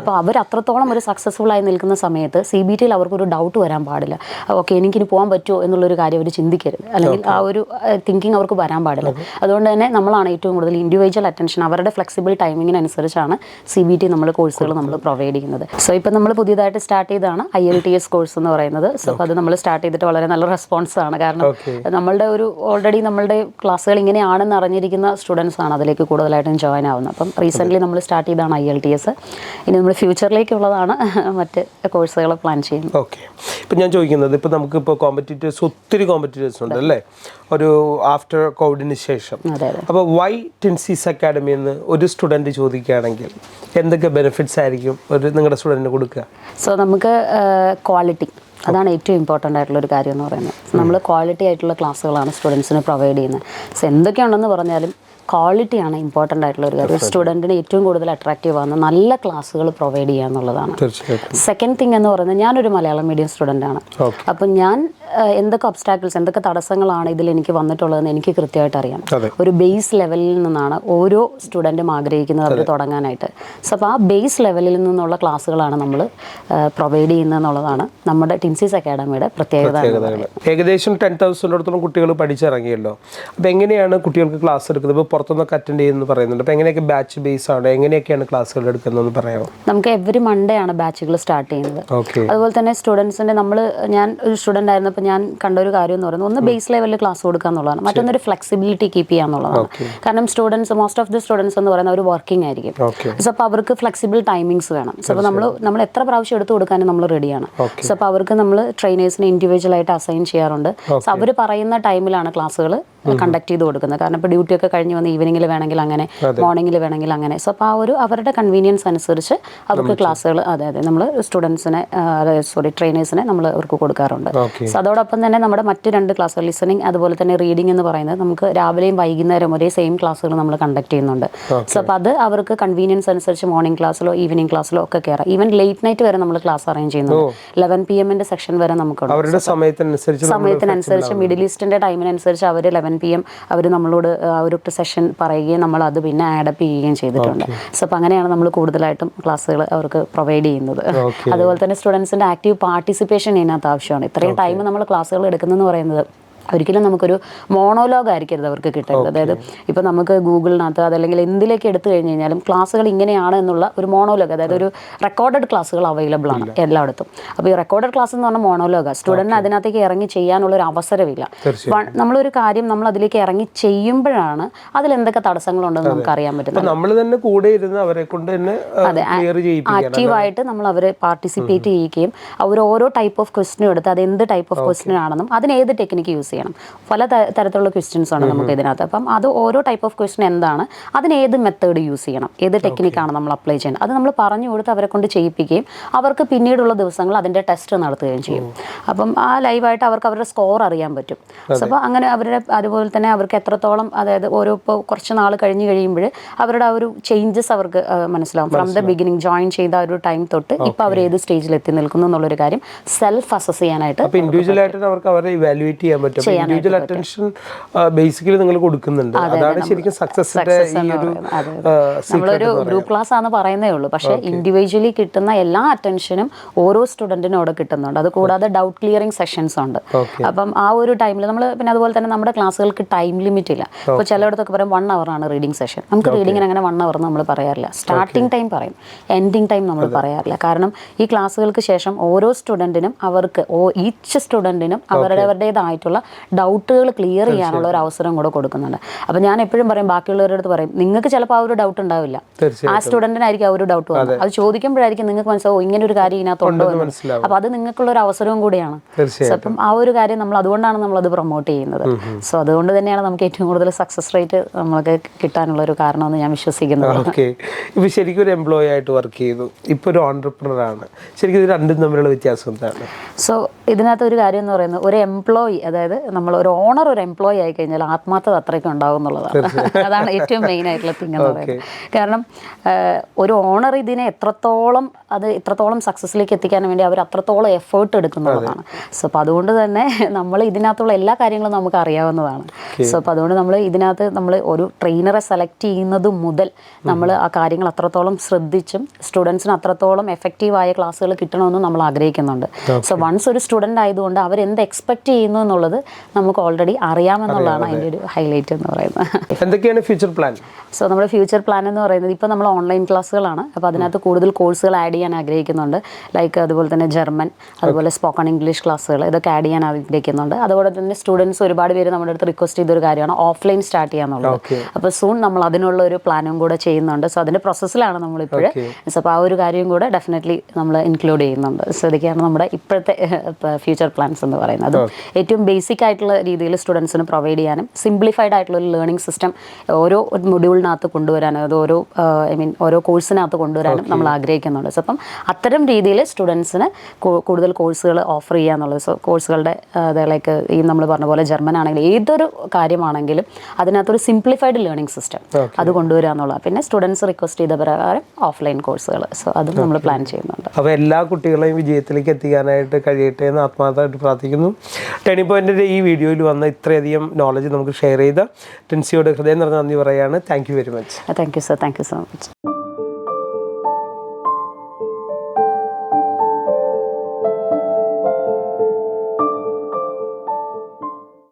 അപ്പോൾ അവർ അത്രത്തോളം ഒരു സക്സസ്ഫുൾ ആയി നിൽക്കുന്ന സമയത്ത് സി ബി ടിയിൽ അവർക്കൊരു ഡൗട്ട് വരാൻ പാടില്ല. ഓക്കെ എനിക്കിനി പോകാൻ പറ്റുമോ എന്നുള്ളൊരു കാര്യം അവർ ചിന്തിക്കരുത്. അല്ലെങ്കിൽ ആ ഒരു തിങ്കിങ് അവർക്ക് വരാൻ പാടില്ല. അതുകൊണ്ട് തന്നെ നമ്മളാണ് ഏറ്റവും കൂടുതൽ ഇൻഡിവിജ്വൽ അറ്റൻഷൻ അവരുടെ ഫ്ലെക്സിബിൾ ടൈമിങ്ങിനനുസരിച്ചാണ് സി ബി ടി നമ്മൾ കോഴ്സുകൾ നമ്മൾ പ്രൊവൈഡ് ചെയ്യുന്നത്. സോ ഇപ്പം നമ്മൾ പുതിയതായിട്ട് സ്റ്റാർട്ട് ചെയ്തതാണ് I L T S course എന്ന് പറയുന്നത്. സോ അത് നമ്മൾ സ്റ്റാർട്ട് ചെയ്തിട്ട് വളരെ നല്ല റെസ്പോൺസ് ആണ്. കാരണം. നമ്മളുടെ ഒരു ഓൾറെഡി നമ്മളുടെ ക്ലാസ്സുകൾ ഇങ്ങനെയാണെന്ന് അറിഞ്ഞിരിക്കുന്ന സ്റ്റുഡൻസ് ആണ് അതിലേക്ക് കൂടുതലായിട്ടും ജോയിൻ ആവുന്നത്. അപ്പം റീസെന്റ്ലി നമ്മൾ സ്റ്റാർട്ട് ചെയ്താണ് ഐ എൽ ടി എസ് ഇനി നമ്മൾ ഫ്യൂച്ചറിലേക്കുള്ളതാണ് മറ്റ് കോഴ്സുകൾ പ്ലാൻ ചെയ്യുന്നത്. ഓക്കെ. ഇപ്പം ഞാൻ ചോദിക്കുന്നത് ഇപ്പം നമുക്കിപ്പോൾ കോമ്പറ്റീറ്റേഴ്സ് ഒത്തിരി കോമ്പറ്റീറ്റേഴ്സ് ഉണ്ട് അല്ലേ? ഒരു ആഫ്റ്റർ കോവിഡിന് ശേഷം. അപ്പോൾ വൈ ടിൻസീസ് അക്കാഡമി എന്ന് ഒരു സ്റ്റുഡന്റ് ചോദിക്കുകയാണെങ്കിൽ എന്തൊക്കെ ബെനിഫിറ്റ്സ് ആയിരിക്കും ഒരു നിങ്ങളുടെ സ്റ്റുഡന്റിന് കൊടുക്കുക? സോ നമുക്ക് ക്വാളിറ്റി. അതാണ് ഏറ്റവും ഇമ്പോർട്ടന്റ് ആയിട്ടുള്ള ഒരു കാര്യം എന്ന് പറയുന്നത്. നമ്മൾ ക്വാളിറ്റി ആയിട്ടുള്ള ക്ലാസ്സുകളാണ് സ്റ്റുഡൻസിന് പ്രൊവൈഡ് ചെയ്യുന്നത്. സോ എന്തൊക്കെയാണെന്ന് പറഞ്ഞാലും ക്വാളിറ്റിയാണ് ഇമ്പോർട്ടന്റ് ആയിട്ടുള്ള ഒരു കാര്യം. ഒരു സ്റ്റുഡന്റിന് ഏറ്റവും കൂടുതൽ അട്രാക്റ്റീവ് ആകുന്ന നല്ല ക്ലാസ്സുകൾ പ്രൊവൈഡ് ചെയ്യുക എന്നുള്ളതാണ് സെക്കൻഡ് തിങ് എന്ന് പറയുന്നത് ഞാനൊരു മലയാളം മീഡിയം സ്റ്റുഡന്റ് ആണ്. അപ്പം ഞാൻ എന്തൊക്കെ ഒബ്സ്റ്റാക്കിൾസ് എന്തൊക്കെ തടസ്സങ്ങളാണ് ഇതിൽ എനിക്ക് വന്നിട്ടുള്ളതെന്ന് എനിക്ക് കൃത്യമായിട്ട് അറിയാം. ഒരു ബേസ് ലെവലിൽ നിന്നാണ് ഓരോ സ്റ്റുഡന്റും ആഗ്രഹിക്കുന്നത് അവർ തുടങ്ങാനായിട്ട്. സോ അപ്പോൾ ആ ബേസ് ലെവലിൽ നിന്നുള്ള ക്ലാസ്സുകളാണ് നമ്മൾ പ്രൊവൈഡ് ചെയ്യുന്നത് എന്നുള്ളതാണ് നമ്മുടെ ടിൻസീസ് അക്കാഡമിയുടെ പ്രത്യേകത ഏകദേശം ടെൻ തൗസൻഡോടത്തോളം കുട്ടികൾ പഠിച്ചിറങ്ങിയല്ലോ. അപ്പോൾ എങ്ങനെയാണ് കുട്ടികൾക്ക് ക്ലാസ് എടുക്കുന്നത്? ഇപ്പോൾ പുറത്തുനിന്നൊക്കെ അറ്റൻഡ് ചെയ്യുന്നത് പറയുന്നുണ്ട്. അപ്പോൾ എങ്ങനെയൊക്കെ ബാച്ച് ബേസ് ആണ്? എങ്ങനെയൊക്കെയാണ് ക്ലാസ്സുകൾ എടുക്കുന്നതെന്ന് പറയാമോ? നമുക്ക് എവറി മൺഡേ ആണ് ബാച്ചുകൾ സ്റ്റാർട്ട് ചെയ്യുന്നത്. അതുപോലെ തന്നെ സ്റ്റുഡൻസിന്റെ നമ്മൾ ഞാൻ ഒരു സ്റ്റുഡന്റ് ആയിരുന്നപ്പോൾ ഞാൻ കണ്ട ഒരു കാര്യം എന്ന് പറയുന്നത് ഒന്ന് ബേസ് ലെവലിൽ ക്ലാസ് കൊടുക്കുക എന്നുള്ളതാണ്. മറ്റൊന്നൊരു ഫ്ലെക്സിബിലിറ്റി കീപ്പ് ചെയ്യുക എന്നുള്ളതാണ്. കാരണം students most of the students എന്ന് പറയുന്നത് അവർ വർക്കിംഗ് ആയിരിക്കും. സോ അപ്പോൾ അവർക്ക് ഫ്ലെക്സിബിൾ ടൈമിങ്സ് വേണം. സോ അപ്പോൾ നമ്മൾ നമ്മൾ എത്ര പ്രാവശ്യം എടുത്ത് കൊടുക്കാനും നമ്മൾ റെഡിയാണ് സോ അപ്പോൾ അവർക്ക് നമ്മൾ ട്രെയിനേഴ്സിനെ ഇൻഡിവിജ്വൽ ആയിട്ട് അസൈൻ ചെയ്യാറുണ്ട്. സോ അവർ പറയുന്ന ടൈമിലാണ് ക്ലാസ്സുകൾ കണ്ടക്ട് ചെയ്ത് കൊടുക്കുന്നത്. കാരണം ഇപ്പോൾ ഡ്യൂട്ടി ഒക്കെ കഴിഞ്ഞ് വന്ന് ഈവനിങ്ങിൽ വേണമെങ്കിൽ അങ്ങനെ മോർണിംഗിൽ വേണമെങ്കിൽ അങ്ങനെ. സോ അപ്പോൾ ആ ഒരു അവരുടെ കൺവീനിയൻസ് അനുസരിച്ച് അവർക്ക് ക്ലാസ്സുകൾ അതെ അതെ നമ്മൾ സ്റ്റുഡൻസിനെ സോറി ട്രെയിനേഴ്സിനെ നമ്മൾ അവർക്ക് കൊടുക്കാറുണ്ട്. സോ അതോടൊപ്പം തന്നെ നമ്മുടെ മറ്റ് രണ്ട് ക്ലാസ്സുകൾ ലിസണിങ് അതുപോലെ തന്നെ റീഡിംഗ് എന്ന് പറയുന്നത് നമുക്ക് രാവിലെയും വൈകുന്നേരം ഒരേ സെയിം ക്ലാസ്സുകൾ നമ്മൾ കണ്ടക്ട് ചെയ്യുന്നുണ്ട്. സോ അപ്പോൾ അത് അവർക്ക് കൺവീനിയൻസ് അനുസരിച്ച് മോർണിംഗ് ക്ലാസ്സിലോ ഈവനിങ് ക്ലാസ്സിലോ ഒക്കെ കയറാം ഈവൻ ലേറ്റ് നൈറ്റ് വരെ നമ്മൾ ക്ലാസ് അറേഞ്ച് ചെയ്യുന്നുണ്ട്. ലെവൻ പി എമ്മിന്റെ സെക്ഷൻ വരെ അവരുടെ സമയത്തിനനുസരിച്ച് സമയത്തിനനുസരിച്ച് മിഡിൽ ഈസ്റ്റിന്റെ ടൈമിനനുസരിച്ച് അവർ ലെവൻ പി എം അവർ നമ്മളോട് ആ ഒരു സെഷൻ പറയുകയും നമ്മൾ അത് പിന്നെ ആഡപ്പ് ചെയ്യുകയും ചെയ്തിട്ടുണ്ട്. സോ അപ്പോൾ അങ്ങനെയാണ് നമ്മൾ കൂടുതലായിട്ടും ക്ലാസ്സുകൾ അവർക്ക് പ്രൊവൈഡ് ചെയ്യുന്നത്. അതുപോലെ തന്നെ സ്റ്റുഡൻസിന്റെ ആക്റ്റീവ് പാർട്ടിസിപ്പേഷൻ ഇതിനകത്ത് ആവശ്യമാണ്. ഇത്രയും ടൈം നമ്മൾ ക്ലാസ്സുകൾ എടുക്കുന്നതെന്ന് പറയുന്നത് ഒരിക്കലും നമുക്കൊരു മോണോലോഗ് ആയിരിക്കരുത് അവർക്ക് കിട്ടരുത്. അതായത് ഇപ്പോൾ നമുക്ക് ഗൂഗിളിനകത്ത് അതല്ലെങ്കിൽ എന്തിലേക്ക് എടുത്തു കഴിഞ്ഞ് കഴിഞ്ഞാലും ക്ലാസ്സുകൾ ഇങ്ങനെയാണ് എന്നുള്ള ഒരു മോണോലോഗ് അതായത് ഒരു റെക്കോർഡഡ് ക്ലാസ്സുകൾ അവൈലബിൾ ആണ് എല്ലായിടത്തും. അപ്പോൾ ഈ റെക്കോർഡഡ് ക്ലാസ് എന്ന് പറഞ്ഞാൽ മോണോലോഗാണ് സ്റ്റുഡന്റിന് അതിനകത്തേക്ക് ഇറങ്ങി ചെയ്യാനുള്ള ഒരു അവസരമില്ല. നമ്മളൊരു കാര്യം നമ്മൾ അതിലേക്ക് ഇറങ്ങി ചെയ്യുമ്പോഴാണ് അതിൽ എന്തൊക്കെ തടസ്സങ്ങളുണ്ടെന്ന് നമുക്ക് അറിയാൻ പറ്റുന്നത്. നമ്മൾ തന്നെ കൂടെ ഇരുന്ന് അവരെ കൊണ്ട് തന്നെ ആക്റ്റീവായിട്ട് നമ്മൾ അവരെ പാർട്ടിസിപ്പേറ്റ് ചെയ്യിക്കുകയും അവർ ഓരോ ടൈപ്പ് ഓഫ് ക്വസ്റ്റിനും എടുത്ത് അത് എന്ത് ടൈപ്പ് ഓഫ് ക്വസ്റ്റിനാണെന്നും അതിന് ഏത് ടെക്നിക്ക് യൂസ് ചെയ്യണം. പല തരത്തിലുള്ള ക്വസ്റ്റ്യൻസ് ആണ് നമുക്ക് ഇതിനകത്ത്. അപ്പം അത് ഓരോ ടൈപ്പ് ഓഫ് ക്വസ്റ്റ്യൻ എന്താണ് അതിന് ഏത് മെത്തേഡ് യൂസ് ചെയ്യണം ഏത് ടെക്നിക്കാണ് നമ്മൾ അപ്ലൈ ചെയ്യുന്നത് അത് നമ്മൾ പറഞ്ഞു കൊടുത്ത് അവരെ കൊണ്ട് ചെയ്യിപ്പിക്കുകയും അവർക്ക് പിന്നീടുള്ള ദിവസങ്ങൾ അതിന്റെ ടെസ്റ്റ് നടത്തുകയും ചെയ്യും. അപ്പം ആ ലൈവായിട്ട് അവർക്ക് അവരുടെ സ്കോർ അറിയാൻ പറ്റും. അപ്പോൾ അങ്ങനെ അവരുടെ അതുപോലെ തന്നെ അവർക്ക് എത്രത്തോളം അതായത് ഓരോ ഇപ്പോൾ കുറച്ച് നാൾ കഴിഞ്ഞ് കഴിയുമ്പോൾ അവരുടെ ആ ഒരു ചേഞ്ചസ് അവർക്ക് മനസ്സിലാവും. ഫ്രം ദ ബിഗിനിങ് ജോയിൻ ചെയ്ത ഒരു ടൈം തൊട്ട് ഇപ്പോൾ അവർ ഏത് സ്റ്റേജിൽ എത്തി നിൽക്കുന്നു എന്നുള്ളൊരു കാര്യം സെൽഫ് അസസ് ചെയ്യാനായിട്ട് ഇൻഡിവിജ്വലായിട്ട് അവർക്ക് അവരെ ഇവാലുവേറ്റ് ചെയ്യാൻ പറ്റും. ഇൻഡിവിജ്വൽ അറ്റൻഷൻ ബേസിക്കലി നിങ്ങൾ കൊടുക്കുന്നുണ്ട്. അതാണ് ശരിക്കും സക്സസ് ഈ ഒരു നമ്മളൊരു ഗ്രൂപ്പ് ക്ലാസ് ആണെന്ന് പറയുന്നേ ഉള്ളൂ. പക്ഷേ ഇൻഡിവിജ്വലി കിട്ടുന്ന എല്ലാ അറ്റൻഷനും ഓരോ സ്റ്റുഡന്റിനും അവിടെ കിട്ടുന്നുണ്ട്. അത് കൂടാതെ ഡൗട്ട് ക്ലിയറിംഗ് സെഷൻസ് ഉണ്ട്. അപ്പം ആ ഒരു ടൈമിൽ നമ്മൾ പിന്നെ അതുപോലെ തന്നെ നമ്മുടെ ക്ലാസ്സുകൾക്ക് ടൈം ലിമിറ്റ് ഇല്ല. ഇപ്പോൾ ചിലയിടത്തൊക്കെ പറയും വൺ ആണ് റീഡിംഗ് സെഷൻ നമുക്ക് റീഡിങ്ങിന് അങ്ങനെ വൺ അവർ നമ്മൾ പറയാറില്ല. സ്റ്റാർട്ടിംഗ് ടൈം പറയും. എൻഡിങ് ടൈം നമ്മൾ പറയാറില്ല. കാരണം ഈ ക്ലാസ്സുകൾക്ക് ശേഷം ഓരോ സ്റ്റുഡന്റിനും അവർക്ക് ഓ ഈച്ച് സ്റ്റുഡന്റിനും അവരുടെ അവരുടേതായിട്ടുള്ള ഡൗട്ടുകൾ ക്ലിയർ ചെയ്യാനുള്ള ഒരു അവസരം കൂടെ കൊടുക്കുന്നുണ്ട്. അപ്പോൾ ഞാൻ എപ്പോഴും പറയും ബാക്കിയുള്ളവരുടെ അടുത്ത് പറയും നിങ്ങൾക്ക് ചിലപ്പോൾ ആ ഒരു ഡൗട്ട് ഉണ്ടാവില്ല. ആ സ്റ്റുഡന്റിനായിരിക്കും ആ ഒരു ഡൗട്ട് വന്നത്. അത്. ചോദിക്കുമ്പോഴായിരിക്കും നിങ്ങൾക്ക് മനസ്സിലാവും ഇങ്ങനെ ഒരു കാര്യം ഇതിനകത്തുണ്ടോ എന്ന്. അപ്പോൾ അത് നിങ്ങൾക്കുള്ള ഒരു അവസരവും കൂടിയാണ്. അപ്പം ആ ഒരു കാര്യം നമ്മൾ അതുകൊണ്ടാണ് നമ്മൾ അത് പ്രൊമോട്ട് ചെയ്യുന്നത് സോ അതുകൊണ്ട് തന്നെയാണ് നമുക്ക് ഏറ്റവും കൂടുതൽ സക്സസ് റേറ്റ് നമുക്ക് കിട്ടാനുള്ള ഒരു കാരണമെന്ന് ഞാൻ വിശ്വസിക്കുന്നത്. ഓക്കെ ഇപ്പൊ ശരിക്കും ഒരു എംപ്ലോയി ആയിട്ട് വർക്ക് ചെയ്തു. ഇപ്പൊ ഒരു ഓൺടർപ്രണർ ആണ്. ശരിക്കും ഇത് രണ്ടും തമ്മിലുള്ള വ്യത്യാസം എന്താണ്? സോ ഇതിനകത്ത് ഒരു കാര്യം എന്ന് പറയുന്നത് ഒരു എംപ്ലോയി അതായത് നമ്മൾ ഒരു ഓണർ ഒരു എംപ്ലോയി ആയി കഴിഞ്ഞാൽ ആത്മാർത്ഥത അത്രയ്ക്ക് ഉണ്ടാവും എന്നുള്ളതാണ്. അതാണ് ഏറ്റവും മെയിൻ ആയിട്ടുള്ള തിങ് എന്ന് പറയുന്നത്. കാരണം ഒരു ഓണർ ഇതിനെ എത്രത്തോളം അത് എത്രത്തോളം സക്സസ്സിലേക്ക് എത്തിക്കാൻ വേണ്ടി അവർ അത്രത്തോളം എഫേർട്ട് എടുക്കുന്നുള്ളതാണ് സോ അപ്പോൾ അതുകൊണ്ട് തന്നെ നമ്മൾ ഇതിനകത്തുള്ള എല്ലാ കാര്യങ്ങളും നമുക്ക് അറിയാവുന്നതാണ്. സോ അപ്പോൾ അതുകൊണ്ട് നമ്മൾ ഇതിനകത്ത് നമ്മൾ ഒരു ട്രെയിനറെ സെലക്ട് ചെയ്യുന്നത് മുതൽ നമ്മൾ ആ കാര്യങ്ങൾ അത്രത്തോളം ശ്രദ്ധിച്ചും സ്റ്റുഡൻസിന് അത്രത്തോളം എഫക്റ്റീവായ ക്ലാസ്സുകൾ കിട്ടണമെന്ന് നമ്മൾ ആഗ്രഹിക്കുന്നുണ്ട്. സോ വൺസ് ഒരു സ്റ്റുഡന്റ് ആയതുകൊണ്ട് അവർ എന്ത് എക്സ്പെക്ട് ചെയ്യുന്നു എന്നുള്ളത് നമുക്ക് ഓൾറെഡി അറിയാമെന്നുള്ളതാണ് അതിന്റെ ഒരു ഹൈലൈറ്റ് എന്ന് പറയുന്നത്. എന്തൊക്കെയാണ് ഫ്യൂച്ചർ പ്ലാൻ സോ നമ്മുടെ ഫ്യൂച്ചർ പ്ലാൻ എന്ന് പറയുന്നത് ഇപ്പോൾ നമ്മൾ ഓൺലൈൻ ക്ലാസ്സുകളാണ് അപ്പോൾ അതിനകത്ത് കൂടുതൽ കോഴ്സുകൾ ആഡ് ചെയ്യാൻ ആഗ്രഹിക്കുന്നുണ്ട്. ലൈക്ക് അതുപോലെ തന്നെ ജർമ്മൻ അതുപോലെ സ്പോക്കൺ ഇംഗ്ലീഷ് ക്ലാസ്സുകൾ ഇതൊക്കെ ആഡ് ചെയ്യാൻ ആഗ്രഹിക്കുന്നുണ്ട്. അതുപോലെ തന്നെ സ്റ്റുഡൻസ് ഒരുപാട് പേര് നമ്മുടെ അടുത്ത് റിക്വസ്റ്റ് ചെയ്തൊരു കാര്യമാണ് ഓഫ്ലൈൻ സ്റ്റാർട്ട് ചെയ്യാന്നുള്ളത്. അപ്പോൾ സൂൺ നമ്മൾ അതിനുള്ള ഒരു പ്ലാനും കൂടെ ചെയ്യുന്നുണ്ട്. സോ അതിന്റെ പ്രോസസ്സിലാണ് നമ്മളിപ്പോൾ സോ അപ്പോൾ ആ ഒരു കാര്യം കൂടെ ഡെഫിനറ്റ്ലി നമ്മൾ ഇൻക്ലൂഡ് ചെയ്യുന്നുണ്ട്. സോ ഇതൊക്കെയാണ് നമ്മുടെ ഇപ്പോഴത്തെ ഫ്യൂച്ചർ പ്ലാൻസ് എന്ന് പറയുന്നത്. അതും ഏറ്റവും ബേസിക് ആയിട്ടുള്ള രീതിയിൽ സ്റ്റുഡൻസിന് പ്രൊവൈഡ് ചെയ്യാനും സിംപ്ലിഫൈഡ് ആയിട്ടുള്ള ഒരു ലേണിംഗ് സിസ്റ്റം ഓരോ മൊഡ്യൂളിനകത്ത് കൊണ്ടുവരാനും അത് ഓരോ ഐ മീൻ ഓരോ കോഴ്സിനകത്ത് കൊണ്ടുവരാനും നമ്മൾ ആഗ്രഹിക്കുന്നുണ്ട്. സോ അപ്പം അത്തരം രീതിയിൽ സ്റ്റുഡൻസിന് കൂടുതൽ കോഴ്സുകൾ ഓഫർ ചെയ്യുക എന്നുള്ളത് സോ കോഴ്സുകളുടെ ലൈക്ക് ഈ നമ്മൾ പറഞ്ഞ പോലെ ജർമ്മൻ ആണെങ്കിലും ഏതൊരു കാര്യമാണെങ്കിലും അതിനകത്തൊരു സിംപ്ലിഫൈഡ് ലേണിംഗ് സിസ്റ്റം അത് കൊണ്ടുവരിക എന്നുള്ളത് പിന്നെ സ്റ്റുഡൻസ് റിക്വസ്റ്റ് ചെയ്ത പ്രകാരം ഓഫ്ലൈൻ കോഴ്സുകൾ സോ അതും നമ്മൾ പ്ലാൻ ചെയ്യുന്നുണ്ട്. അപ്പോൾ എല്ലാ കുട്ടികളെയും വിജയത്തിലേക്ക് എത്തിക്കാനായിട്ട് കഴിയട്ടെ എന്ന് ആത്മാർത്ഥമായിട്ട് പ്രാർത്ഥിക്കുന്നു. ടേണിംഗ് പോയിന്റിന്റെ ഈ വീഡിയോയിൽ വന്ന ഇത്രയധികം നോളജ് നമുക്ക് ഷെയർ ചെയ്ത ടെൻസിയോട് ഹൃദയം നിറഞ്ഞ നന്ദി പറയുകയാണ് thank you very much thank you sir thank you so much